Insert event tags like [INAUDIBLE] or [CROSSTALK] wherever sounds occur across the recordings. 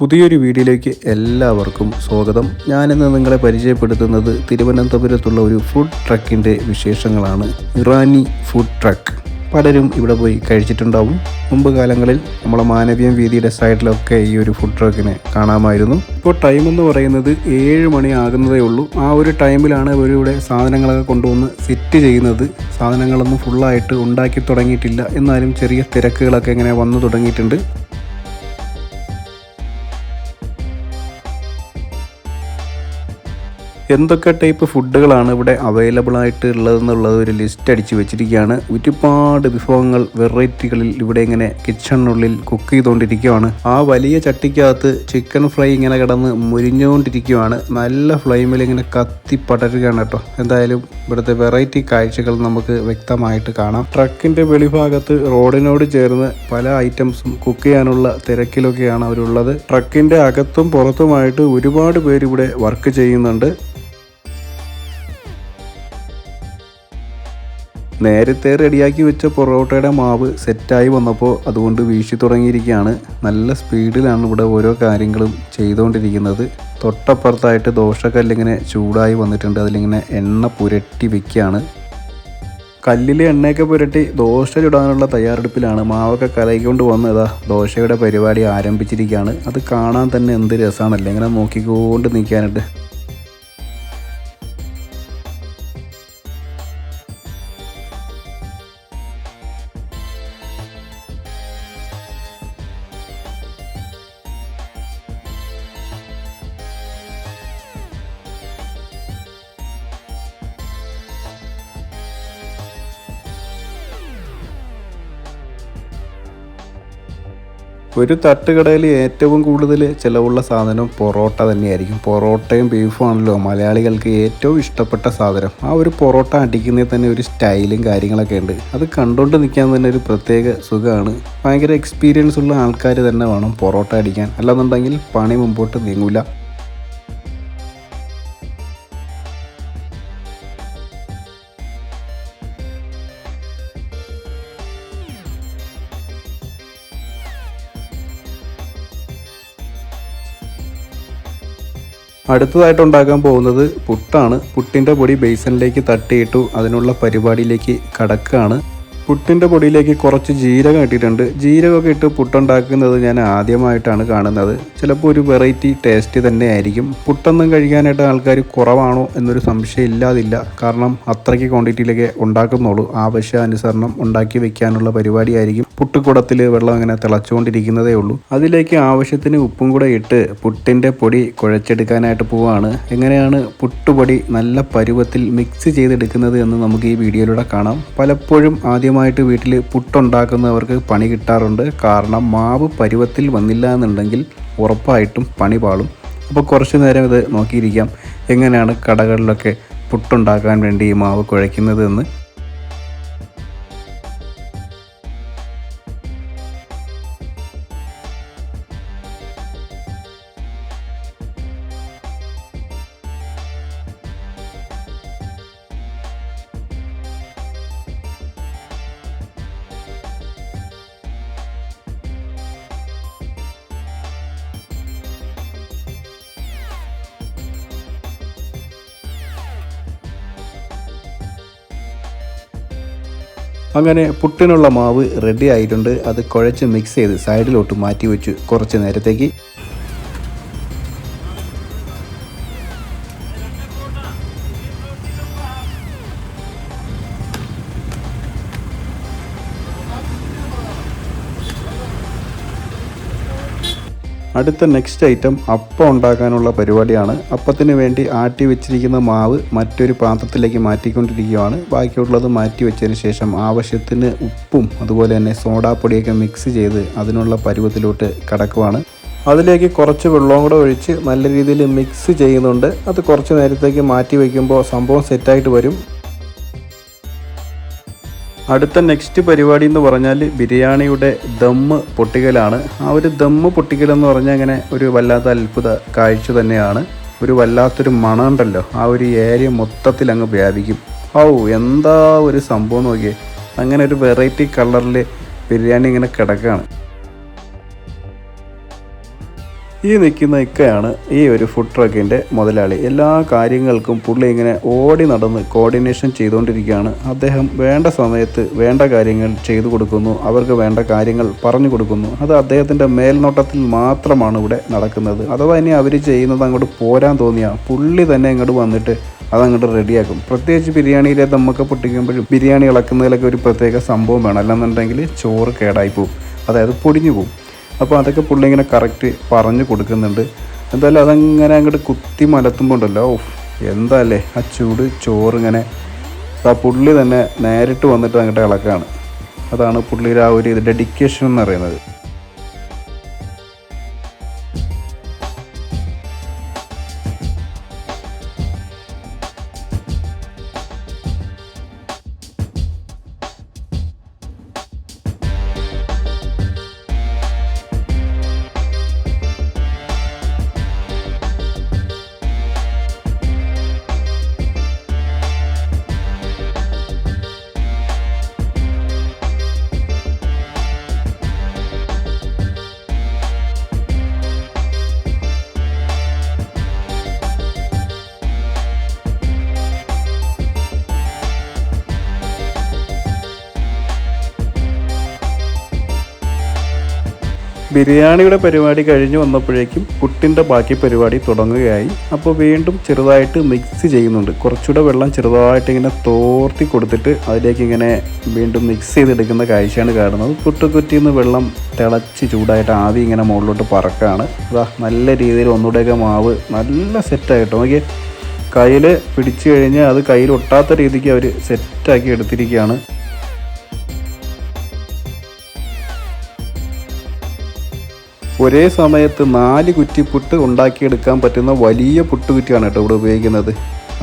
പുതിയൊരു വീഡിയോയിലേക്ക് എല്ലാവർക്കും സ്വാഗതം. ഞാനിന്ന് നിങ്ങളെ പരിചയപ്പെടുത്തുന്നത് തിരുവനന്തപുരത്തുള്ള ഒരു ഫുഡ് ട്രക്കിന്റെ വിശേഷങ്ങളാണ്. ഇറാനി ഫുഡ് ട്രക്ക് പലരും ഇവിടെ പോയി കഴിച്ചിട്ടുണ്ടാവും. മുമ്പ് കാലങ്ങളിൽ നമ്മളെ മാനവീയം വീതിയുടെ സൈഡിലൊക്കെ ഈ ഒരു ഫുഡ് ട്രക്കിനെ കാണാമായിരുന്നു. ഇപ്പോൾ ടൈം എന്ന് പറയുന്നത് ഏഴ് മണി ആകുന്നതേ ഉള്ളൂ. ആ ഒരു ടൈമിലാണ് ഇവരിവിടെ സാധനങ്ങളൊക്കെ കൊണ്ടുവന്ന് സെറ്റ് ചെയ്യുന്നത്. സാധനങ്ങളൊന്നും ഫുള്ളായിട്ട് ഉണ്ടാക്കി തുടങ്ങിയിട്ടില്ല. എന്നാലും ചെറിയ തിരക്കുകളൊക്കെ ഇങ്ങനെ വന്നു തുടങ്ങിയിട്ടുണ്ട്. എന്തൊക്കെ ടൈപ്പ് ഫുഡുകളാണ് ഇവിടെ അവൈലബിൾ ആയിട്ട് ഉള്ളതെന്നുള്ളത് ഒരു ലിസ്റ്റ് അടിച്ച് വെച്ചിരിക്കുകയാണ്. ഒരുപാട് വിഭവങ്ങൾ വെറൈറ്റികളിൽ ഇവിടെ ഇങ്ങനെ കിച്ചണിനുള്ളിൽ കുക്ക് ചെയ്തുകൊണ്ടിരിക്കുകയാണ് ആ വലിയ ചട്ടിക്കകത്ത് ചിക്കൻ ഫ്രൈ ഇങ്ങനെ കിടന്ന് മുരിഞ്ഞുകൊണ്ടിരിക്കുകയാണ് നല്ല ഫ്ലെയിമിൽ ഇങ്ങനെ കത്തി പടരുകയാണ് കേട്ടോ. എന്തായാലും ഇവിടുത്തെ വെറൈറ്റി കാഴ്ചകൾ നമുക്ക് വ്യക്തമായിട്ട് കാണാം. ട്രക്കിന്റെ വെളിഭാഗത്ത് റോഡിനോട് ചേർന്ന് പല ഐറ്റംസും കുക്ക് ചെയ്യാനുള്ള തിരക്കിലൊക്കെയാണ് അവരുള്ളത്. ട്രക്കിന്റെ അകത്തും പുറത്തുമായിട്ട് ഒരുപാട് പേര് ഇവിടെ വർക്ക് ചെയ്യുന്നുണ്ട്. നേരത്തെ റെഡിയാക്കി വെച്ച പൊറോട്ടയുടെ മാവ് സെറ്റായി വന്നപ്പോൾ അതുകൊണ്ട് വീശി തുടങ്ങിയിരിക്കുകയാണ്. നല്ല സ്പീഡിലാണ് ഇവിടെ ഓരോ കാര്യങ്ങളും ചെയ്തുകൊണ്ടിരിക്കുന്നത്. തൊട്ടപ്പുറത്തായിട്ട് ദോശക്കല്ലിങ്ങനെ ചൂടായി വന്നിട്ടുണ്ട്. അതിലിങ്ങനെ എണ്ണ പുരട്ടി വെക്കുകയാണ്. കല്ലിൽ എണ്ണയൊക്കെ പുരട്ടി ദോശ ചുടാനുള്ള തയ്യാറെടുപ്പിലാണ്. മാവൊക്കെ കലയിക്കൊണ്ട് വന്നതാ ദോശയുടെ പരിപാടി ആരംഭിച്ചിരിക്കുകയാണ്. അത് കാണാൻ തന്നെ എന്ത് രസമാണല്ലേ ഇങ്ങനെ നോക്കിക്കൊണ്ട് നിൽക്കാനായിട്ട്. ഒരു തട്ടുകടയിൽ ഏറ്റവും കൂടുതൽ ചിലവുള്ള സാധനം പൊറോട്ട തന്നെയായിരിക്കും. പൊറോട്ടയും ബീഫും ആണല്ലോ. മലയാളികൾക്ക് ഏറ്റവും ഇഷ്ടപ്പെട്ട സാധനം. ആ ഒരു പൊറോട്ട അടിക്കുന്നതിൽ തന്നെ ഒരു സ്റ്റൈലും കാര്യങ്ങളൊക്കെ ഉണ്ട്. അത് കണ്ടുകൊണ്ട് നിൽക്കാൻ തന്നെ ഒരു പ്രത്യേക സുഖമാണ്. ഭയങ്കര എക്സ്പീരിയൻസ് ഉള്ള ആൾക്കാർ തന്നെ വേണം പൊറോട്ട അടിക്കാൻ. അല്ലാന്നുണ്ടെങ്കിൽ പണി മുമ്പോട്ട് നീങ്ങൂല. അടുത്തതായിട്ട് ഉണ്ടാക്കാൻ പോകുന്നത് പുട്ടാണ്. പുട്ടിന്റെ പൊടി ബേസനിലേക്ക് തട്ടിയിട്ടു അതിനുള്ള പരിപാടിയിലേക്ക് കടക്കുകയാണ്. പുട്ടിന്റെ പൊടിയിലേക്ക് കുറച്ച് ജീരകം ഇട്ടിട്ടുണ്ട്. ജീരകമൊക്കെ ഇട്ട് പുട്ടുണ്ടാക്കുന്നത് ഞാൻ ആദ്യമായിട്ടാണ് കാണുന്നത്. ചിലപ്പോൾ ഒരു വെറൈറ്റി ടേസ്റ്റ് തന്നെ ആയിരിക്കും. പുട്ടൊന്നും കഴിക്കാനായിട്ട് ആൾക്കാർ കുറവാണോ എന്നൊരു സംശയം ഇല്ലാതില്ല. കാരണം അത്രയ്ക്ക് ക്വാണ്ടിറ്റിയിലേക്ക് ഉണ്ടാക്കുന്നുള്ളൂ. ആവശ്യാനുസരണം ഉണ്ടാക്കി വെക്കാനുള്ള പരിപാടിയായിരിക്കും പുട്ടുകുടത്തിൽ വെള്ളം അങ്ങനെ തിളച്ചുകൊണ്ടിരിക്കുന്നതേ ഉള്ളൂ. അതിലേക്ക് ആവശ്യത്തിന് ഉപ്പും കൂടെ ഇട്ട് പുട്ടിന്റെ പൊടി കുഴച്ചെടുക്കാനായിട്ട് പോവുകയാണ് എങ്ങനെയാണ് പുട്ടുപൊടി നല്ല പരുവത്തിൽ മിക്സ് ചെയ്തെടുക്കുന്നത് എന്ന് നമുക്ക് ഈ വീഡിയോയിലൂടെ കാണാം. പലപ്പോഴും ആദ്യമായിട്ട് വീട്ടിൽ പുട്ടുണ്ടാക്കുന്നവർക്ക് പണി കിട്ടാറുണ്ട്. കാരണം മാവ് പരുവത്തിൽ വന്നില്ല എന്നുണ്ടെങ്കിൽ ഉറപ്പായിട്ടും പണി പാളും. അപ്പോൾ കുറച്ച് നേരം ഇത് നോക്കിയിരിക്കാം. എങ്ങനെയാണ് കടകളിലൊക്കെ പുട്ടുണ്ടാക്കാൻ വേണ്ടി ഈ മാവ് കുഴയ്ക്കുന്നത് അങ്ങനെ പുട്ടിനുള്ള മാവ് റെഡി ആയിട്ടുണ്ട്. അത് കുഴച്ച് മിക്സ് ചെയ്ത് സൈഡിലോട്ട് മാറ്റി വെച്ചു കുറച്ച് നേരത്തേക്ക് അടുത്ത നെക്സ്റ്റ് ഐറ്റം അപ്പം ഉണ്ടാക്കാനുള്ള പരിപാടിയാണ്. അപ്പത്തിന് വേണ്ടി ആട്ടി വെച്ചിരിക്കുന്ന മാവ് മറ്റൊരു പാത്രത്തിലേക്ക് മാറ്റിക്കൊണ്ടിരിക്കുകയാണ്. ബാക്കിയുള്ളത് മാറ്റി വെച്ചതിന് ശേഷം ആവശ്യത്തിന് ഉപ്പും അതുപോലെ തന്നെ സോഡാപ്പൊടിയൊക്കെ മിക്സ് ചെയ്ത് അതിനുള്ള പരുവത്തിലോട്ട് കടക്കുവാണ്. അതിലേക്ക് കുറച്ച് വെള്ളവും കൂടെ ഒഴിച്ച് നല്ല രീതിയിൽ മിക്സ് ചെയ്യുന്നുണ്ട്. അത് കുറച്ച് നേരത്തേക്ക് മാറ്റി വയ്ക്കുമ്പോൾ സംഭവം സെറ്റായിട്ട് വരും. അടുത്ത നെക്സ്റ്റ് പരിപാടി എന്ന് പറഞ്ഞാൽ ബിരിയാണിയുടെ ദമ്മ് പൊട്ടിക്കലാണ്. ആ ഒരു ദമ്മ് പൊട്ടിക്കലെന്ന് പറഞ്ഞാൽ അങ്ങനെ ഒരു വല്ലാത്ത അത്ഭുത കാഴ്ച തന്നെയാണ്. ഒരു വല്ലാത്തൊരു മണം ഉണ്ടല്ലോ ആ ഒരു ഏരിയ മൊത്തത്തിൽ അങ്ങ് വ്യാപിക്കും. ഓ എന്താ ഒരു സംഭവം നോക്കിയേ. അങ്ങനെ ഒരു വെറൈറ്റി കളറിൽ ബിരിയാണി ഇങ്ങനെ കിടക്കുകയാണ് ഈ നിൽക്കുന്ന ഇക്കയാണ് ഈ ഒരു ഫുഡ് ട്രക്കിന്റെ മുതലാളി. എല്ലാ കാര്യങ്ങൾക്കും പുള്ളി ഇങ്ങനെ ഓടി നടന്ന് കോർഡിനേഷൻ ചെയ്തുകൊണ്ടിരിക്കുകയാണ്. അദ്ദേഹം വേണ്ട സമയത്ത് വേണ്ട കാര്യങ്ങൾ ചെയ്തു കൊടുക്കുന്നു. അവർക്ക് വേണ്ട കാര്യങ്ങൾ പറഞ്ഞു കൊടുക്കുന്നു. അത് അദ്ദേഹത്തിന്റെ മേൽനോട്ടത്തിൽ മാത്രമാണ് ഇവിടെ നടക്കുന്നത്. അഥവാ ഇനി അവർ ചെയ്യുന്നത് അങ്ങോട്ട് പോരാൻ തോന്നിയാൽ പുള്ളി തന്നെ ഇങ്ങോട്ട് വന്നിട്ട് അതങ്ങോട്ട് റെഡിയാക്കും. പ്രത്യേകിച്ച് ബിരിയാണിയിലെ ദമ്മൊക്കെ പൊട്ടിക്കുമ്പോഴും ബിരിയാണി ഇളക്കുന്നതിലൊക്കെ ഒരു പ്രത്യേക സംഭവം വേണം. അല്ലെന്നുണ്ടെങ്കിൽ ചോറ് കേടായി പോകും അതായത് പൊടിഞ്ഞു പോകും അപ്പോൾ അതൊക്കെ പുള്ളി ഇങ്ങനെ കറക്റ്റ് പറഞ്ഞു കൊടുക്കുന്നുണ്ട്. എന്തായാലും അതങ്ങനെ അങ്ങോട്ട് കുത്തി മലത്തുമ്പോൾ ഉണ്ടല്ലോ ഓ എന്താല്ലേ ആ ചൂട് ചോറ് ഇങ്ങനെ ആ പുള്ളി തന്നെ നേരിട്ട് വന്നിട്ട് അങ്ങോട്ട് ഇളക്കാണ്. അതാണ് പുള്ളിയുടെ ആ ഒരു ഡെഡിക്കേഷൻ എന്ന് പറയുന്നത്. ബിരിയാണിയുടെ പരിപാടി കഴിഞ്ഞ് വന്നപ്പോഴേക്കും പുട്ടിന്റെ ബാക്കി പരിപാടി തുടങ്ങുകയായി. അപ്പോൾ വീണ്ടും ചെറുതായിട്ട് മിക്സ് ചെയ്യുന്നുണ്ട്. കുറച്ചുകൂടെ വെള്ളം ചെറുതായിട്ട് ഇങ്ങനെ തോർത്തി കൊടുത്തിട്ട് അതിലേക്ക് ഇങ്ങനെ വീണ്ടും മിക്സ് ചെയ്തെടുക്കുന്ന കാഴ്ചയാണ് കാണുന്നത്. പുട്ടുകുറ്റിയിൽ നിന്ന് വെള്ളം തിളച്ച് ചൂടായിട്ട് ആവി ഇങ്ങനെ മുകളിലോട്ട് പറക്കാണ് അതാ നല്ല രീതിയിൽ ഒന്നുകൂടെയൊക്കെ മാവ് നല്ല സെറ്റായിട്ടോ നോക്കിയേ കയ്യിൽ പിടിച്ചു കഴിഞ്ഞാൽ അത് കയ്യിൽ ഒട്ടാത്ത രീതിക്ക് അവർ സെറ്റാക്കി എടുത്തിരിക്കുകയാണ്. ഒരേ സമയത്ത് നാല് കുറ്റിപ്പുട്ട് ഉണ്ടാക്കിയെടുക്കാൻ പറ്റുന്ന വലിയ പുട്ടുകുറ്റിയാണ് കേട്ടോ ഇവിടെ ഉപയോഗിക്കുന്നത്.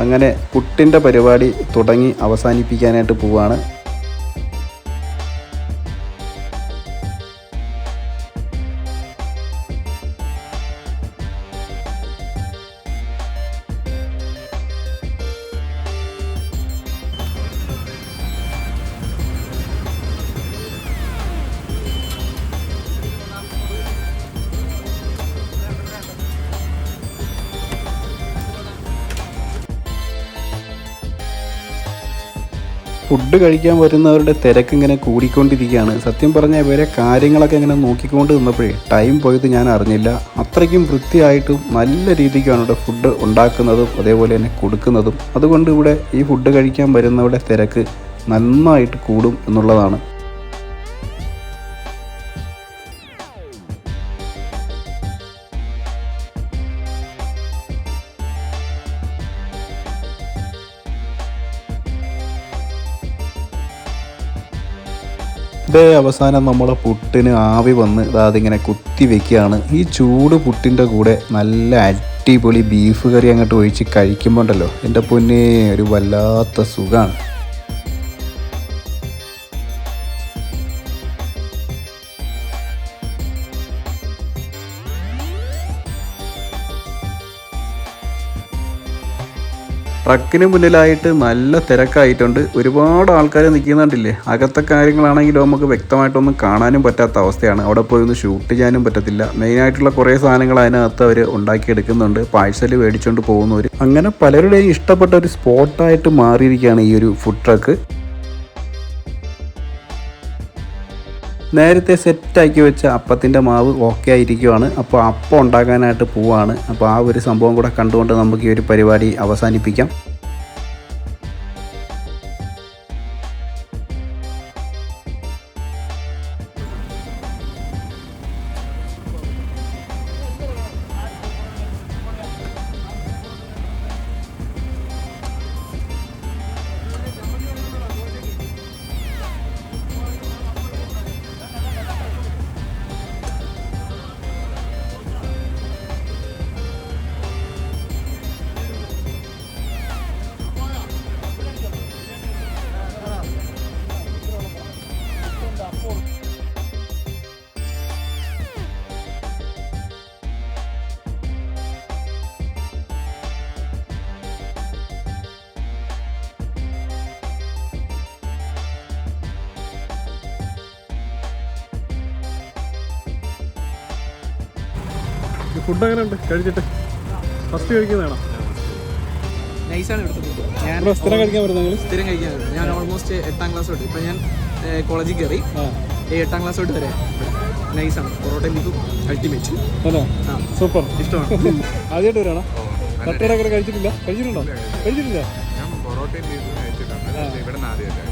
അങ്ങനെ പുട്ടിന്റെ പരിപാടി തുടങ്ങി അവസാനിപ്പിക്കാനായിട്ട് പോവാണ്. ഫുഡ് കഴിക്കാൻ വരുന്നവരുടെ തിരക്ക് ഇങ്ങനെ കൂടിക്കൊണ്ടിരിക്കുകയാണ്. സത്യം പറഞ്ഞാൽ ഇവരെ കാര്യങ്ങളൊക്കെ ഇങ്ങനെ നോക്കിക്കൊണ്ട് നിന്നപ്പോഴേ ടൈം പോയത് ഞാൻ അറിഞ്ഞില്ല. അത്രയ്ക്കും വൃത്തിയായിട്ടും നല്ല രീതിക്കാണ് ഇവിടെ ഫുഡ് ഉണ്ടാക്കുന്നതും അതേപോലെ തന്നെ കൊടുക്കുന്നതും. അതുകൊണ്ട് ഇവിടെ ഈ ഫുഡ് കഴിക്കാൻ വരുന്നവരുടെ തിരക്ക് നന്നായിട്ട് കൂടും എന്നുള്ളതാണ്. ഇതേ അവസാനം നമ്മളെ പുട്ടിന് ആവി വന്ന് അതിങ്ങനെ കുത്തി വെക്കുകയാണ്. ഈ ചൂട് പുട്ടിന്റെ കൂടെ നല്ല അടിപൊളി ബീഫ് കറി അങ്ങോട്ട് ഒഴിച്ച് കഴിക്കുമ്പോണ്ടല്ലോ. എന്റെ പൊന്നെ ഒരു വല്ലാത്ത സുഖമാണ് ട്രക്കിന് മുന്നിലായിട്ട് നല്ല തിരക്കായിട്ടുണ്ട്. ഒരുപാട് ആൾക്കാർ നിൽക്കുന്നുണ്ടില്ലേ? അകത്തെ കാര്യങ്ങളാണെങ്കിലും നമുക്ക് വ്യക്തമായിട്ടൊന്നും കാണാനും പറ്റാത്ത അവസ്ഥയാണ്. അവിടെ പോയി ഒന്ന് ഷൂട്ട് ചെയ്യാനും പറ്റത്തില്ല. മെയിനായിട്ടുള്ള കുറേ സാധനങ്ങൾ അതിനകത്ത് അവർ ഉണ്ടാക്കിയെടുക്കുന്നുണ്ട്. പാഴ്സൽ മേടിച്ചുകൊണ്ട് പോകുന്നവർ അങ്ങനെ പലരുടെയും ഇഷ്ടപ്പെട്ട ഒരു സ്പോട്ടായിട്ട് മാറിയിരിക്കുകയാണ് ഈ ഒരു ഫുഡ് ട്രക്ക് നേരത്തെ സെറ്റാക്കി വെച്ച അപ്പത്തിന്റെ മാവ് ഓക്കെ ആയിരിക്കുവാണ്. അപ്പോൾ അപ്പം ഉണ്ടാക്കാനായിട്ട് പോവാണ്. അപ്പോൾ ആ ഒരു സംഭവം കൂടെ കണ്ടുകൊണ്ട് നമുക്ക് ഈ ഒരു പരിപാടി അവസാനിപ്പിക്കാം. ഫുഡ് അങ്ങനെ ഉണ്ട്. കഴിച്ചിട്ട്. ഫസ്റ്റ് കഴിക്കുന്നതാണോ? നൈസാണ് ഇവിടുത്തെ ഫുഡ് ഞാൻ സ്ഥിരം കഴിക്കാൻ പറ്റുന്ന നിങ്ങൾ സ്ഥിരം കഴിക്കാൻ. ഞാൻ ഓൾമോസ്റ്റ് എട്ടാം ക്ലാസ് തൊട്ട് ഇപ്പം ഞാൻ കോളേജിൽ കയറി ആ. എട്ടാം ക്ലാസ് തൊട്ട് വരെ. നൈസാണ് [LAUGHS] പൊറോട്ടയും ബീഫും അൾട്ടിമേറ്റ് അല്ലേ സൂപ്പർ ഇഷ്ടമാണ്. ആദ്യമായിട്ട് വരാണോ? കഴിച്ചിട്ടില്ല? കഴിച്ചിട്ടുണ്ടോ? കഴിച്ചിട്ടില്ല.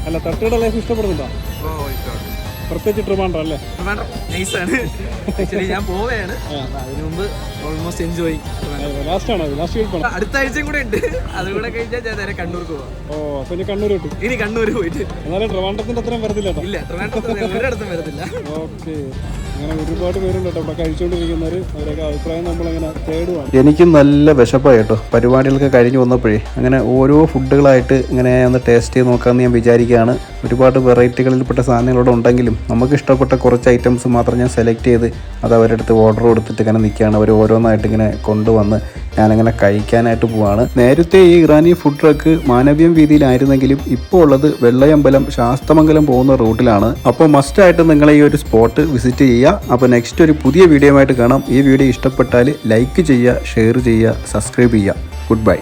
അല്ല തട്ടുകട ലൈഫ് ഇഷ്ടപ്പെടുന്നുണ്ടോ? ഓ ഇഷ്ടമാണ്. പ്രത്യേകിച്ച് ട്രിവാൻഡ്രം അല്ലേ? വേണ്ട നൈസാണ് ആക്ച്വലി ഞാൻ പോവുകയാണ്. അതിനുമുമ്പ് അതിനു മുമ്പ് ഓൾമോസ്റ്റ് എൻജോയ് ലാസ്റ്റ് ആണ് ലാസ്റ്റ് വീക്ക് അടുത്ത ആഴ്ചയും കൂടെ ഉണ്ട്. അതുകൂടെ കഴിഞ്ഞാൽ ഞാൻ നേരെ കണ്ണൂർക്ക് പോവാം. ഓ അപ്പൊ ഇനി കണ്ണൂർ കിട്ടും ഇനി കണ്ണൂർ പോയിട്ട്. എന്നാലും ട്രിവാൻഡ്രത്തിന്റെ അത്രയും വരത്തില്ല ഇല്ല ട്രിവാൻഡ്രത്ത് ഒരിടത്തും വരുന്നില്ല ഓക്കെ. അങ്ങനെ ഒരുപാട് പേരുണ്ട് കേട്ടോ. ഇവിടെ കഴിച്ചുകൊണ്ടിരിക്കുന്നവർ അവരൊക്കെ അഭിപ്രായം നമ്മളിങ്ങനെ തേടുവാണ്. എനിക്കും നല്ല വിശപ്പായി കേട്ടോ. പരിപാടികളൊക്കെ കഴിഞ്ഞ് വന്നപ്പോഴേ അങ്ങനെ ഓരോ ഫുഡുകളായിട്ട് ഇങ്ങനെ ഒന്ന് ടേസ്റ്റ് ചെയ്ത് നോക്കാമെന്ന് ഞാൻ വിചാരിക്കുകയാണ്. ഒരുപാട് വെറൈറ്റികളിൽപ്പെട്ട സാധനങ്ങളോട് ഉണ്ടെങ്കിലും നമുക്ക് ഇഷ്ടപ്പെട്ട കുറച്ച് ഐറ്റംസ് മാത്രം ഞാൻ സെലക്ട് ചെയ്ത് അത് അവരുടെ അടുത്ത് ഓർഡർ കൊടുത്തിട്ട് ഇങ്ങനെ നിൽക്കുകയാണ് അവർ ഓരോന്നായിട്ട് ഇങ്ങനെ കൊണ്ടുവന്ന് ഞാനങ്ങനെ കഴിക്കാനായിട്ട് പോവാണ്. നേരത്തെ ഈ ഇറാനി ഫുഡ് ട്രക്ക് മാനവ്യം വീതിയിലായിരുന്നെങ്കിലും ഇപ്പോൾ ഉള്ളത് വെള്ളയമ്പലം ശാസ്തമംഗലം പോകുന്ന റൂട്ടിലാണ് അപ്പോൾ മസ്റ്റായിട്ട് നിങ്ങൾ ഈ ഒരു സ്പോട്ട് വിസിറ്റ് ചെയ്യുക. അപ്പോൾ നെക്സ്റ്റ് ഒരു പുതിയ വീഡിയോ ആയിട്ട് കാണാം. ഈ വീഡിയോ ഇഷ്ടപ്പെട്ടാൽ ലൈക്ക് ചെയ്യുക ഷെയർ ചെയ്യുക സബ്സ്ക്രൈബ് ചെയ്യുക. Good bye